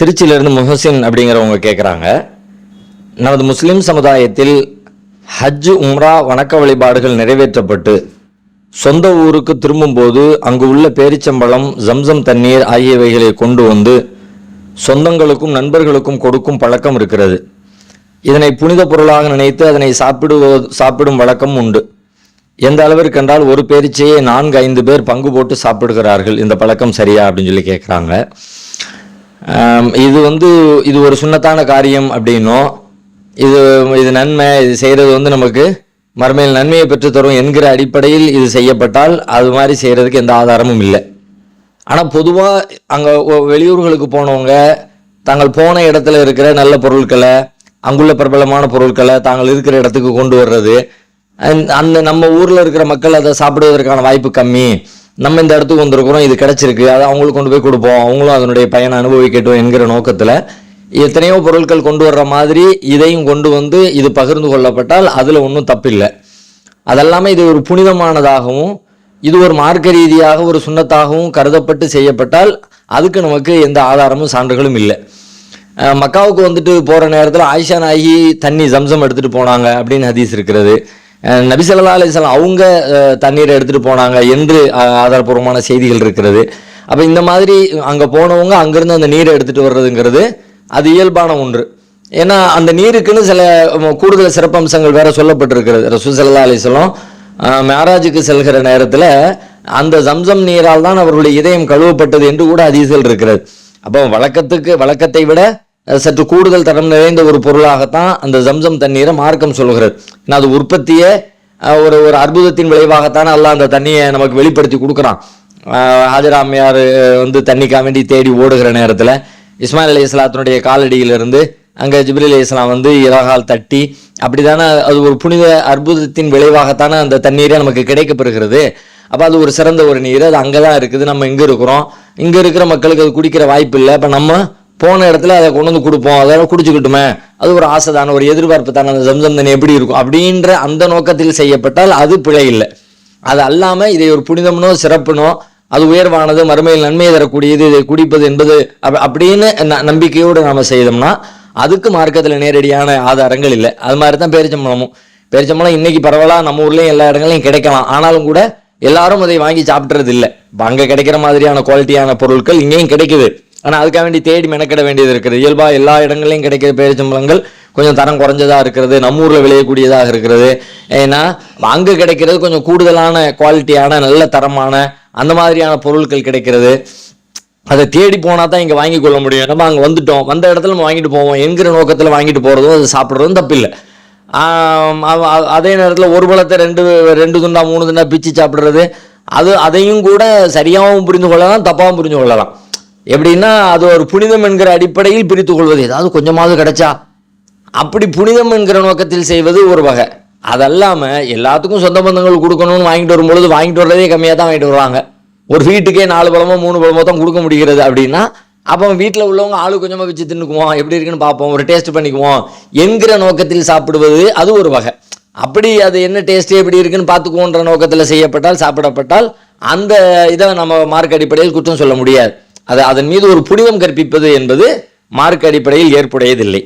திருச்சியிலிருந்து முஹசின் அப்படிங்கிறவங்க கேட்குறாங்க நமது முஸ்லிம் சமுதாயத்தில் ஹஜ் உம்ரா வணக்க வழிபாடுகள் நிறைவேற்றப்பட்டு சொந்த ஊருக்கு திரும்பும்போது அங்கு உள்ள பேரிச்சம்பழம் ஜம்சம் தண்ணீர் ஆகியவைகளை கொண்டு வந்து சொந்தங்களுக்கும் நண்பர்களுக்கும் கொடுக்கும் பழக்கம் இருக்கிறது. இதனை புனித பொருளாக நினைத்து அதனை சாப்பிடுவது சாப்பிடும் வழக்கம் உண்டு. எந்த அளவிற்கு என்றால் ஒரு பேரிச்சையே நான்கு ஐந்து பேர் பங்கு போட்டு சாப்பிடுகிறார்கள். இந்த பழக்கம் சரியா அப்படின்னு சொல்லி கேட்குறாங்க இது வந்து இது ஒரு சுண்ணத்தான காரியம் அப்படின்னும். இது இது நன்மை இது செய்கிறது வந்து நமக்கு மறுமையில் நன்மையை பெற்று தரும் என்கிற அடிப்படையில் இது செய்யப்பட்டால் அது மாதிரி செய்கிறதுக்கு எந்த ஆதாரமும் இல்லை. ஆனால் பொதுவாக அங்கே வெளியூர்களுக்கு போனவங்க தாங்கள் போன இடத்துல இருக்கிற நல்ல பொருட்களை அங்குள்ள பிரபலமான பொருட்களை தாங்கள் இருக்கிற இடத்துக்கு கொண்டு வர்றது அந்த- அந்த நம்ம ஊரில் இருக்கிற மக்கள் அதை சாப்பிடுவதற்கான வாய்ப்பு கம்மி. நம்ம இந்த இடத்துக்கு வந்திருக்கிறோம் இது கிடைச்சிருக்கு அதை அவங்களுக்கு கொண்டு போய் கொடுப்போம் அவங்களும் அதனுடைய பயனை அனுபவிக்கட்டும் என்கிற நோக்கத்தில் எத்தனையோ பொருட்கள் கொண்டு வர்ற மாதிரி இதையும் கொண்டு வந்து இது பகிர்ந்து கொள்ளப்பட்டால் அதில் ஒன்றும் தப்பில்லை. அதெல்லாமே இது ஒரு புனிதமானதாகவும் இது ஒரு மார்க்க ரீதியாக ஒரு சுண்ணத்தாகவும் கருதப்பட்டு செய்யப்பட்டால் அதுக்கு நமக்கு எந்த ஆதாரமும் சான்றுகளும் இல்லை. மக்காவுக்கு வந்துட்டு போகிற நேரத்தில் ஆயிஷா நாயி தண்ணி ஜம்சம் எடுத்துகிட்டு போனாங்க அப்படின்னு ஹதீஸ் இருக்கிறது. நபிசல்லா நபி அவங்க தண்ணீரை எடுத்துகிட்டு போனாங்க. என்று ஆதாரபூர்வமான செய்திகள் இருக்கிறது. அப்போ இந்த மாதிரி அங்கே போனவங்க அங்கேருந்து அந்த நீரை எடுத்துகிட்டு வர்றதுங்கிறது அது இயல்பான ஒன்று. ஏன்னா அந்த நீருக்குன்னு சில கூடுதல் சிறப்பம்சங்கள் வேற சொல்லப்பட்டிருக்கிறது. ரசூசல்லா அலிஸ்லாம் மேராஜுக்கு செல்கிற நேரத்தில் அந்த ஜம்சம் நீரால் தான் அவர்களுடைய இதயம் கழுவப்பட்டது என்று கூட அதிசல் இருக்கிறது. அப்போ வழக்கத்துக்கு வழக்கத்தை விட சற்று கூடுதல் தரம் நிறைந்த ஒரு பொருளாகத்தான் அந்த ஜம்சம் தண்ணீரை மார்க்கம் சொல்கிறது. ஏன்னா அது உற்பத்தியே ஒரு ஒரு அற்புதத்தின் விளைவாகத்தான் எல்லாம் அந்த தண்ணியை நமக்கு வெளிப்படுத்தி கொடுக்குறான். ஹாஜரா அம்மையார் வந்து தண்ணிக்காக வேண்டி தேடி ஓடுகிற நேரத்தில் இஸ்மாயில் அலி இஸ்லாத்தினுடைய காலடியிலிருந்து அங்கே ஜிப்ரீல் அலி இஸ்லாம் வந்து இலகால் தட்டி அப்படி தானே அது ஒரு புனித அற்புதத்தின் விளைவாகத்தானே அந்த தண்ணீரே நமக்கு கிடைக்கப்பெறுகிறது. அப்போ அது ஒரு சிறந்த ஒரு நீர் அது அங்கே தான் இருக்குது நம்ம இங்கே இருக்கிறோம். இங்கே இருக்கிற மக்களுக்கு அது குடிக்கிற வாய்ப்பு இல்லை. இப்போ நம்ம போன இடத்துல அதை கொண்டு வந்து கொடுப்போம். அதை குடிச்சுக்கிட்டுமே. அது ஒரு ஆசை தானே ஒரு எதிர்பார்ப்பு தானே அந்த ஜம்சம் தண்ணி எப்படி இருக்கும்? அப்படின்ற அந்த நோக்கத்தில் செய்யப்பட்டால் அது பிழை இல்லை. அது அல்லாமல் இதை ஒரு புனிதம்னோ சிறப்புனோ அது உயர்வானது மறுமையில் நன்மையை தரக்கூடியது இதை குடிப்பது என்பது அப்- அப்படின்னு ந- நம்பிக்கையோடு நாம் செய்தோம்னா அதுக்கு மார்க்கத்தில் நேரடியான ஆதாரங்கள் இல்லை. அது மாதிரி தான் பேரிச்சம்பழமும். பேரிச்சம்பழம் இன்னைக்கு பரவலாக நம்ம ஊர்லேயும் எல்லா இடங்களையும் கிடைக்கலாம். ஆனாலும் கூட எல்லாரும் அதை வாங்கி சாப்பிட்றது இல்லை இப்போ அங்கே கிடைக்கிற மாதிரியான குவாலிட்டியான பொருட்கள் இங்கேயும் கிடைக்குது. ஆனால் அதுக்காக வேண்டி தேடி மெனக்கிட வேண்டியது இருக்கிறது இயல்பாக எல்லா இடங்களையும் கிடைக்கிற பேரிச்சம்பழங்கள் கொஞ்சம் தரம் குறைஞ்சதாக இருக்கிறது. நம்ம ஊரில் விளையக்கூடியதாக இருக்கிறது. ஏன்னா அங்கே கிடைக்கிறது கொஞ்சம் கூடுதலான குவாலிட்டியான நல்ல தரமான அந்த மாதிரியான பொருட்கள் கிடைக்கிறது. அதை தேடி போனால் தான் இங்கே வாங்கி கொள்ள முடியும். நம்ம அங்கே வந்துட்டோம். வந்த இடத்துல நம்ம வாங்கிட்டு போவோம். என்கிற நோக்கத்தில் வாங்கிட்டு போகிறதும் அது சாப்பிட்றதும் தப்பில்லை. அதே நேரத்தில் ஒரு பழத்தை ரெண்டு ரெண்டு துண்டா மூணு துண்டா பிச்சு சாப்பிட்றது அது அதையும் கூட சரியாகவும் புரிந்து கொள்ளலாம் தப்பாகவும் புரிந்து கொள்ளலாம். எப்படின்னா அது ஒரு புனிதம் என்கிற அடிப்படையில் பிரித்து கொள்வது ஏதாவது கொஞ்சமாவது கிடைச்சா அப்படி புனிதம் என்கிற நோக்கத்தில் செய்வது ஒரு வகை. அதல்லாமல் எல்லாத்துக்கும் சொந்த பந்தங்கள் கொடுக்கணும்னு வாங்கிட்டு வரும்பொழுது வாங்கிட்டு வர்றதே கம்மியாக தான் வாங்கிட்டு வருவாங்க. ஒரு வீட்டுக்கே நாலு பழமோ மூணு பழமோ தான் கொடுக்க முடிகிறது அப்படின்னா அப்போ வீட்டில் உள்ளவங்க ஆளு கொஞ்சமாக வச்சு தின்னுக்குவோம் எப்படி இருக்குன்னு பார்ப்போம். ஒரு டேஸ்ட் பண்ணிக்குவோம் என்கிற நோக்கத்தில் சாப்பிடுவது அது ஒரு வகை. அப்படி அது என்ன டேஸ்ட் எப்படி இருக்குன்னு பார்த்துக்குவோன்ற நோக்கத்தில் செய்யப்பட்டால் சாப்பிடப்பட்டால் அந்த இதை நம்ம மார்க் அடிப்படையில் குற்றம் சொல்ல முடியாது. அது அதன் மீது ஒரு புனிதம் கற்பிப்பது என்பது மார்க் அடிப்படையில் ஏற்புடையதில்லை.